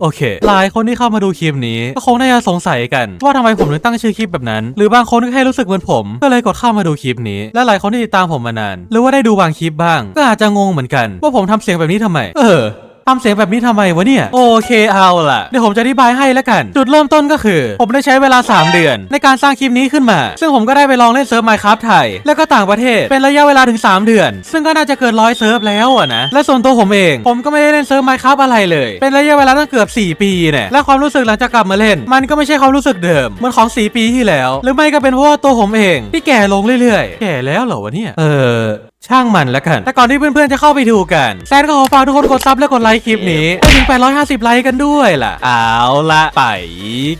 โอเค หลายคนที่เข้ามาดูคลิปนี้ ก็คงน่าจะสงสัยกัน ว่าทำไมผมถึงตั้งชื่อคลิปแบบนั้น หรือบางคนก็แค่รู้สึกเหมือนผม ก็เลยกดเข้ามาดูคลิปนี้ และหลายคนที่ติดตามผมมานาน หรือว่าได้ดูบางคลิปบ้าง ก็อาจจะงงเหมือนกัน ว่าผมทำเสียงแบบนี้ทำไม เออ ทำเสียงแบบนี้ทำไมวะเนี่ย โอเคเอาล่ะ เดี๋ยวผมจะอธิบายให้แล้วกัน จุดเริ่มต้นก็คือ ผมได้ใช้เวลา 3 เดือน ในการสร้างคลิปนี้ขึ้นมา ซึ่งผมก็ได้ไปลองเล่นเซิร์ฟ Minecraft ไทย แล้วก็ต่างประเทศ เป็นระยะเวลาถึง 3 เดือน ซึ่งก็น่าจะเกินร้อยเซิร์ฟแล้วอะนะ และส่วนตัวผมเอง ผมก็ไม่ได้เล่นเซิร์ฟ Minecraft อะไรเลย เป็นระยะเวลาตั้งเกือบ 4 ปีเนี่ย และความรู้สึกหลังจากกลับมาเล่น มันก็ไม่ใช่ความรู้สึกเดิมเหมือนของ 4 ปีที่แล้ว หรือไม่ก็เป็นเพราะว่าตัวผมเองที่แก่ลงเรื่อยๆ แก่แล้วเหรอวะเนี่ย เออ ช่างมันแล้วกัน แต่ก่อนที่เพื่อนๆจะเข้าไปดูกัน แซนก็ขอฝากทุกคนกดซับและกดไลค์คลิปนี้ไปถึง 850 ไลค์กันด้วยล่ะ เอาละไป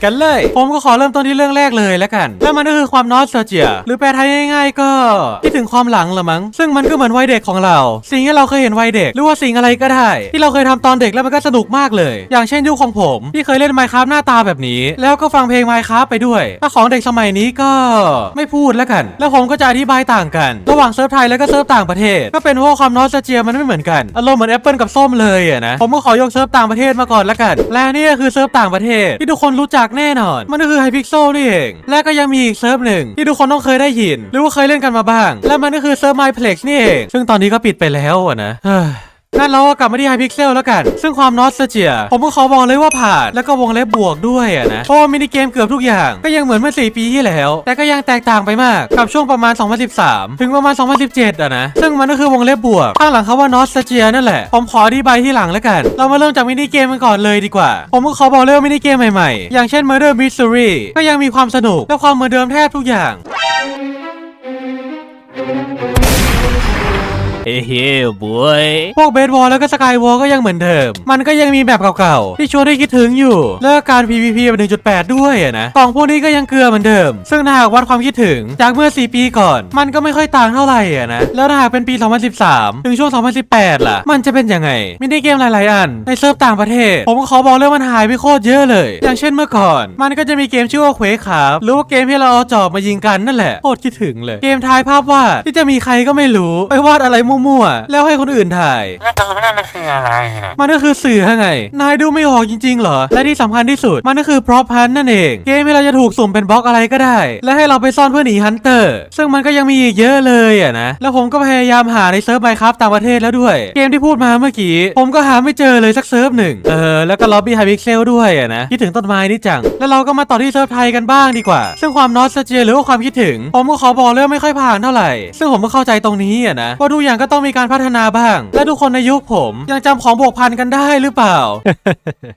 กันเลย ผมก็ขอเริ่มต้นที่เรื่องแรกเลยแล้วกัน และมันก็คือความนอสเจีย หรือแปลไทยง่ายๆ ก็คิดถึงความหลังละมั้ง ซึ่งมันก็เหมือนวัยเด็กของเรา สิ่งที่เราเคยเห็นวัยเด็ก หรือว่าสิ่งอะไรก็ได้ ที่เราเคยทำตอนเด็กแล้วมันก็สนุกมากเลย อย่างเช่นยุคของผม ที่เคยเล่น Minecraft หน้าตาแบบนี้ แล้วก็ฟังเพลง Minecraft ไปด้วยถ้าของเด็กสมัยนี้ก็ไม่พูดแล้วกัน แล้วผมก็จะอธิบายต่างกัน ระหว่างเซิร์ฟไทยแล้วก็เซิร์ฟต่างประเทศ ก็เป็นเพราะว่าความนอสเจียมันไม่เหมือนกันอารมณ์เหมือนแอปเปิลกับส้มเลยอะนะผมก็ขอยกเซิร์ฟต่างประเทศมาก่อนละกัน และนี่ก็คือเซิร์ฟต่างประเทศที่ทุกคนรู้จักแน่นอน มันก็คือไฮพิกโซนี่เอง และก็ยังมีอีกเซิร์ฟหนึ่งที่ทุกคนต้องเคยได้ยิน หรือว่าเคยเล่นกันมาบ้าง และมันก็คือเซิร์ฟไมเพล็กซ์นี่เองซึ่งตอนนี้ก็ปิดไปแล้วอะนะ งั้นเราก็กลับมาที่ไฮพิกเซลแล้วกัน ซึ่งความนอสเจีย ผมก็ขอบอกเลยว่าผ่าน แล้วก็วงเล็บบวกด้วยอะนะ เพราะว่ามินิเกมเกือบทุกอย่าง ก็ยังเหมือนเมื่อ 4 ปีที่แล้ว แต่ก็ยังแตกต่างไปมาก กับช่วงประมาณ 2013 ถึงประมาณ 2017อะนะ ซึ่งมันก็คือวงเล็บบวก ข้างหลังคำว่านอสเจียนั่นแหละ ผมขออธิบายที่หลังแล้วกัน เรามาเริ่มจากมินิเกมกันก่อนเลยดีกว่า ผมก็ขอบอกเลยว่ามินิเกมใหม่ๆ อย่างเช่น Murder Mystery ก็ยังมีความสนุกและความเหมือนเดิมแทบทุกอย่าง เฮ้ยบวยพวกเบสบอลแล้วก็สกายวอลก็ยังเหมือนเดิม มันก็ยังมีแบบเก่าๆ ที่ชวนให้คิดถึงอยู่ แล้วการ PVP แบบ1.8 ด้วยนะกล่องพวกนี้ก็ยังเกลือเหมือนเดิม ซึ่งถ้าหากวัดความคิดถึงจากเมื่อ 4 ปีก่อน มันก็ไม่ค่อยต่างเท่าไหร่นะ แล้วถ้าหากเป็นปี 2013 ถึงช่วง 2018 ล่ะ มันจะเป็นยังไงมินิเกมหลายๆ อัน ในเซิร์ฟต่างประเทศ ผมก็ขอบอกเลยว่ามันหายไปโคตรเยอะเลย อย่างเช่นเมื่อก่อน มันก็จะมีเกมชื่อว่าเควครับหรือว่าเกมที่เราเอาจอบมายิงกันนั่นแหละโคตรคิดถึงเลย เกมทายภาพวาดที่จะมีใครก็ไม่รู้ไปวาดอะไรมวๆ แล้วให้คนอื่นถ่าย แล้วตัวนั่นมันคืออะไรอะมันก็คือสื่อไง นายดูไม่ออกจริงๆเหรอ และที่สำคัญที่สุด มันก็คือพร็อพฮันนั่นเอง เกมที่เราจะถูกสุ่มเป็นบล็อกอะไรก็ได้ และให้เราไปซ่อนเพื่อหนีฮันเตอร์ ซึ่งมันก็ยังมีอีกเยอะเลยอะนะ แล้วผมก็พยายามหาในเซิร์ฟไมครับต่างประเทศแล้วด้วย เกมที่พูดมาเมื่อกี้ ผมก็หาไม่เจอเลยสักเซิร์ฟหนึ่ง เออ แล้วก็ล็อบบี้ไฮพิกเซลด้วยอะนะ คิดถึงต้นไม้นี่จัง แล้วเราก็มาต่อที่เซิร์ฟไทยกันบ้างดีกว่า ซึ่งความนอสเจียหรือว่าความคิดถึง ผมก็ขอบอกเลยว่าไม่ค่อยผ่านเท่าไหร่ ซึ่งผมก็เข้าใจตรงนี้อะนะว่าทุกอย่างก็ต้องมีการพัฒนาบ้าง และทุกคนในยุคผม ยังจำของบวกพันกันได้หรือเปล่า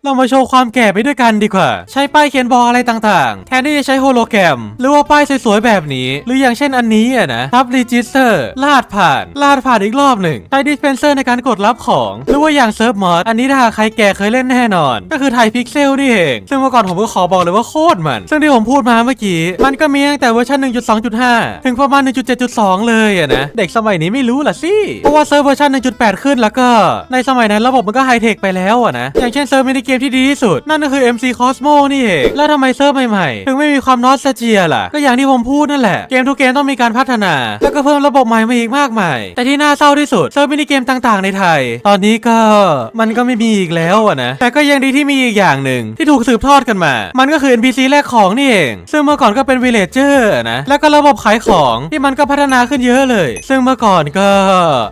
เรามาโชว์ความแก่ไปด้วยกันดีกว่า ใช้ป้ายเขียนบอกอะไรต่างๆ แทนที่จะใช้โฮโลแกรม หรือว่าป้ายสวยๆแบบนี้ หรืออย่างเช่นอันนี้อะนะทับรีจิสเตอร์ลาดผ่าน ลาดผ่านอีกรอบหนึ่งใช้ดิสเพนเซอร์ในการกดรับของ หรือว่าอย่างเซิร์ฟมอดอันนี้ถ้าหากใครแก่เคยเล่นแน่นอน ก็คือไทยพิกเซลนี่เอง ซึ่งเมื่อก่อนผมก็ขอบอกเลยว่าโคตรมัน ซึ่งที่ผมพูดมาเมื่อกี้ มันก็มีตั้งแต่เวอร์ชัน1.2.5 ถึงประมาณ 1.7.2 เลยอะนะ เด็กสมัยนี้ไม่รู้ล่ะสิเพราะว่าเซิร์ฟเวอร์ชัน1.8 ขึ้นแล้วก็ ในสมัยนั้นระบบมันก็ไฮเทคไปแล้วอะนะ อย่างเช่นเซิร์ฟมินิเกมที่ดีที่สุด นั่นก็คือ MC Cosmo นี่เอง แล้วทำไมเซิร์ฟใหม่ๆ ถึงไม่มีความนอสเจียล่ะ ก็อย่างที่ผมพูดนั่นแหละ เกมทุกเกมต้องมีการพัฒนา แล้วก็เพิ่มระบบใหม่มาอีกมากมาย แต่ที่น่าเศร้าที่สุดเซิร์ฟมินิเกมต่างๆ ในไทย ตอนนี้ก็มันก็ไม่มีอีกแล้วอะนะ แต่ก็ยังดีที่มีอีกอย่างหนึ่งที่ถูกสืบทอดกันมา มันก็คือ NPC แลกของนี่เอง ซึ่งเมื่อก่อนก็เป็น Villager นะ แล้วก็ระบบขายของที่มันก็พัฒนาขึ้นเยอะเลย ซึ่งเมื่อก่อนก็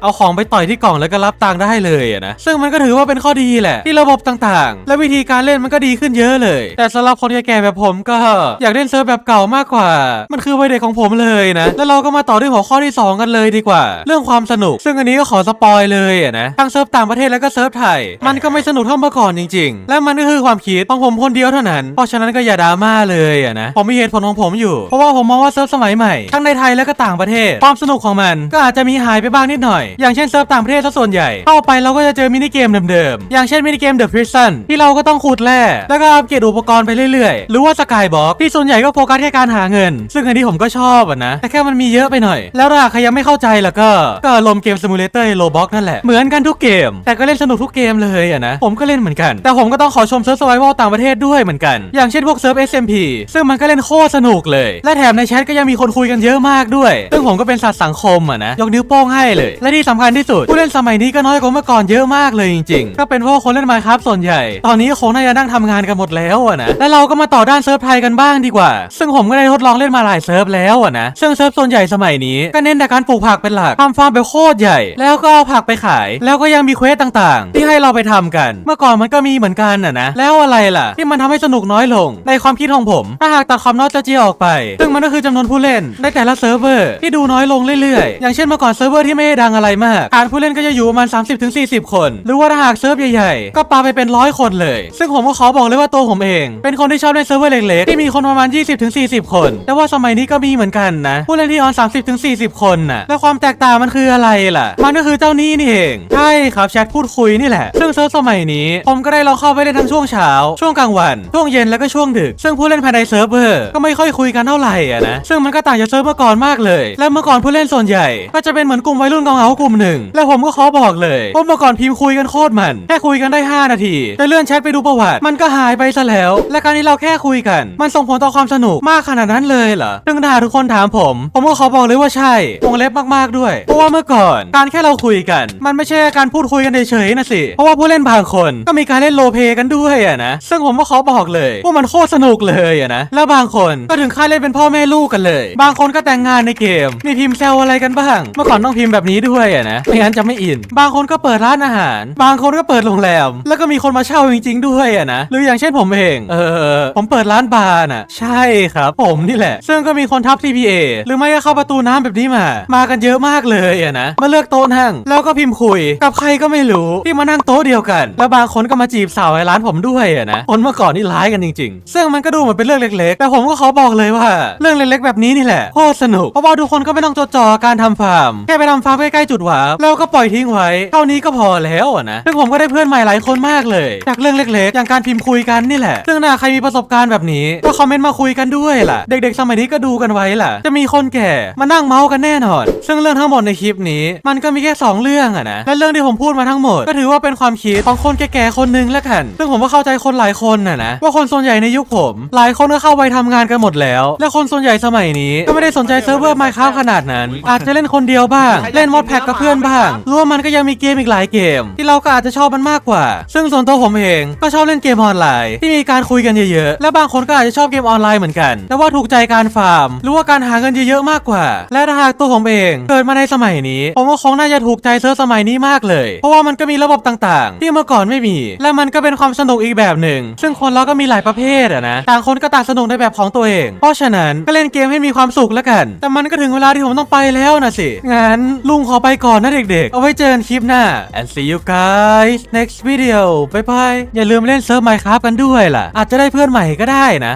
เอาของไปต่อยที่กล่องแล้วก็รับตังค์ได้เลยอะนะซึ่งมันก็ถือว่าเป็นข้อดีแหละ ที่ระบบต่างๆ และวิธีการเล่นมันก็ดีขึ้นเยอะเลย แต่สำหรับคนแก่แบบผมก็อยากเล่นเซิร์ฟแบบเก่ามากกว่า มันคือวัยเด็กของผมเลยนะ แล้วเราก็มาต่อด้วยหัวข้อที่ 2 กันเลยดีกว่า เรื่องความสนุก ซึ่งอันนี้ก็ขอสปอยเลยอะนะทั้งเซิร์ฟต่างประเทศแล้วก็เซิร์ฟไทย มันก็ไม่สนุกเท่าเมื่อก่อนจริง ๆ และมันก็คือความคิดของผมคนเดียวเท่านั้น เพราะฉะนั้นก็อย่าดราม่าเลยอะนะผมมีเหตุผลของผมอยู่ เพราะว่าผมมองว่าเซิร์ฟสมัยใหม่ทั้งในไทยและก็ต่างประเทศ ความสนุกของมันก็อาจจะมีหายไปบ้างนิดหน่อย อย่างเช่นเซิร์ฟต่างประเทศซะส่วนใหญ่ เข้าไปเราก็จะเจอมินิเกมเดิมๆ อย่างเช่นมินิเกม The Prison ที่เราก็ต้องขุดแร่แล้วก็อัปเกรดอุปกรณ์ไปเรื่อยๆ หรือว่า Skybox ที่ส่วนใหญ่ก็โฟกัสแค่การหาเงิน ซึ่งอันนี้ผมก็ชอบอะนะ แต่แค่มันมีเยอะไปหน่อย แล้วถ้าใครยังไม่เข้าใจแล้วก็ ก็ลมเกมซิมูเลเตอร์โลบ็อกนั่นแหละ เหมือนกันทุกเกม แต่ก็เล่นสนุกทุกเกมเลยอะนะ ผมก็เล่นเหมือนกัน แต่ผมก็ต้องขอชมเซิร์ฟสไวโต่างประเทศด้วยเหมือนกัน อย่างเช่นพวกเซิร์ฟ SMP ซึ่งมันก็เล่นโคตรสนุกเลย และแถมในแชทก็ยังมีคนคุยกันเยอะมากด้วย ซึ่งผมก็เป็นสัตว์สังคมอะนะ ยกนิ้วโป้งให้เลยและที่สำคัญที่สุด ผู้เล่นสมัยนี้ก็น้อยกว่าเมื่อก่อนเยอะมากเลยจริงๆ ก็เป็นเพราะคนเล่น Minecraft ส่วนใหญ่ ตอนนี้คงน่าจะนั่งทำงานกันหมดแล้วอะนะ และเราก็มาต่อด้านเซิร์ฟไทยกันบ้างดีกว่า ซึ่งผมก็ได้ทดลองเล่นมาหลายเซิร์ฟแล้วอะนะ ซึ่งเซิร์ฟส่วนใหญ่สมัยนี้ก็เน้นแต่การปลูกผักเป็นหลักทำฟาร์มแบบโคตรใหญ่ แล้วก็เอาผักไปขาย แล้วก็ยังมีเควสต่างๆ ที่ให้เราไปทำกัน เมื่อก่อนมันก็มีเหมือนกันอะนะ แล้วอะไรล่ะ ที่มันทำให้สนุกน้อยลง ในความคิดของผม ถ้าหากตัดความนอสเจียออกไป ซึ่งมันก็คือจำนวนผู้เล่นในแต่ละเซิร์ฟเวอร์ที่ดูน้อยลงเรื่อยๆ อย่างเช่นเมื่อก่อนเซิร์ฟเวอร์ที่ไม่ได้ดังอะไรมากฐานผู้เล่นก็จะอยู่ประมาณ 30-40 คน หรือว่าถ้าหากเซิร์ฟใหญ่ๆ ก็ปาไปเป็นร้อยคนเลย ซึ่งผมก็ขอบอกเลยว่าตัวผมเอง เป็นคนที่ชอบเล่นเซิร์ฟเวอร์เล็กๆ ที่มีคนประมาณ 20-40 คน แต่ว่าสมัยนี้ก็มีเหมือนกันนะ ผู้เล่นที่ออน 30-40 คนน่ะ แล้วความแตกต่างมันคืออะไรล่ะ มันก็คือเจ้านี้นี่เอง ใช่ครับแชทพูดคุยนี่แหละ ซึ่งเซิร์ฟสมัยนี้ ผมก็ได้ลองเข้าไปเล่นทั้งช่วงเช้า ช่วงกลางวัน ช่วงเย็นแล้วก็ช่วงดึก ซึ่งผู้เล่นภายในเซิร์ฟเวอร์ก็ไม่ค่อยคุยกันเท่าไหร่อะนะ ซึ่งมันก็ต่างจากเซิร์ฟเมื่อก่อนมากเลย และเมื่อก่อนผู้เล่นส่วนใหญ่ ก็จะเป็นเหมือนกลุ่มวัยรุ่นเงากลุ่มหนึ่ง และผมก็ขอบอกเลยว่าเมื่อก่อนพิมพ์คุยกันโคตรมัน แค่คุยกันได้ 5 นาที แต่เลื่อนแชทไปดูประวัติ มันก็หายไปซะแล้ว และการที่เราแค่คุยกัน มันส่งผลต่อความสนุกมากขนาดนั้นเลยเหรอซึ่งถ้าทุกคนถามผม ผมก็ขอบอกเลยว่าใช่วงเล็บมากๆด้วย เพราะว่าเมื่อก่อนการแค่เราคุยกัน มันไม่ใช่การพูดคุยกันเฉยๆนะสิ เพราะว่าผู้เล่นบางคนก็มีการเล่นโรลเพลย์กันด้วยอะนะ ซึ่งผมก็ขอบอกเลยว่ามันโคตรสนุกเลยอะนะ แล้วบางคนก็ถึงขั้นเล่นเป็นพ่อแม่ลูกกันเลย บางคนก็แต่งงานในเกม มีพิมพ์แซวอะไรกันบ้าง เมื่อก่อนต้องพิมพ์แบบนี้ด้วยอะนะไม่งั้นจะไม่อิน บางคนก็เปิดร้านอาหาร บางคนก็เปิดโรงแรม แล้วก็มีคนมาเช่าจริง ๆ ด้วยอะนะหรืออย่างเช่นผมเองเออผมเปิดร้านบาร์น่ะใช่ครับ ผมนี่แหละ ซึ่งก็มีคนทับ TPA หรือไม่ก็เข้าประตูน้ำแบบนี้มา มากันเยอะมากเลยอะนะมาเลือกโต๊ะนั่งแล้วก็พิมพ์คุย กับใครก็ไม่รู้ที่มานั่งโต๊ะเดียวกัน แล้วบางคนก็มาจีบสาวในร้านผมด้วยอะนะคนเมื่อก่อนนี่ร้ายกันจริง ๆ ซึ่งมันก็ดูเหมือนเป็นเรื่องเล็ก ๆ แต่ผมก็ขอบอกเลยว่า เรื่องเล็กๆ แบบนี้นี่แหละโคตรสนุกเพราะว่าทุกคนก็ไม่ต้องจดจ่อการทำฟาร์มแค่ไปทำฟาร์มใกล้ๆจุดหวาร์ปแล้วก็ปล่อยทิ้งไว้ เท่านี้ก็พอแล้วนะซึ่งผมก็ได้เพื่อนใหม่หลายคนมากเลย จากเรื่องเล็กๆ อย่างการพิมพ์คุยกันนี่แหละ ซึ่งถ้าใครมีประสบการณ์แบบนี้ก็คอมเมนต์มาคุยกันด้วยล่ะ เด็กๆ สมัยนี้ก็ดูกันไว้ล่ะ จะมีคนแก่มานั่งเมาส์กันแน่นอน ซึ่งเรื่องทั้งหมดในคลิปนี้ มันก็มีแค่สองเรื่องอะนะ และเรื่องที่ผมพูดมาทั้งหมด ก็ถือว่าเป็นความคิดของคนแก่ๆ คนหนึงแล้วกัน ซึ่งผมก็เข้าใจคนหลายคนนะนะว่าคนส่วนใหญ่ในยุคผม หลายคนก็เข้าไปทำงานกันหมดแล้ว และคนส่วนใหญ่สมัยนี้ก็ไม่ได้สนใจเซิร์ฟเวอร์ไมค์ครับขนาดนั้น อาจจะเล่นคนเดียวบ้าง เล่นมอดแพ็กกับเพื่อนบ้างหรือว่ามันก็ยังมีเกมอีกหลายเกม ที่เราก็อาจจะชอบมันมากกว่า ซึ่งส่วนตัวผมเองก็ชอบเล่นเกมออนไลน์ ที่มีการคุยกันเยอะๆ และบางคนก็อาจจะชอบเกมออนไลน์เหมือนกัน แต่ว่าถูกใจการฟาร์ม หรือว่าการหาเงินเยอะๆมากกว่า และถ้าหากตัวผมเองเกิดมาในสมัยนี้ ผมก็คงน่าจะถูกใจเซิร์ฟสมัยนี้มากเลย เพราะว่ามันก็มีระบบต่างๆ ที่เมื่อก่อนไม่มี และมันก็เป็นความสนุกอีกแบบหนึ่ง ซึ่งคนเราก็มีหลายประเภทอะนะ ต่างคนก็ต่างสนุกในแบบของตัวเอง เพราะฉะนั้นก็เล่นเกมให้มีความสุขแล้วกัน แต่มันก็ถึงเวลาที่ผมต้องไปแล้วนะสิ งั้นลุงขอไปก่อนนะเด็กๆ เอาไว้เจอกันคลิปหน้า and see you guys next video บ๊ายบาย อย่าลืมเล่นเซิร์ฟไมค์ครับกันด้วยล่ะ อาจจะได้เพื่อนใหม่ก็ได้นะ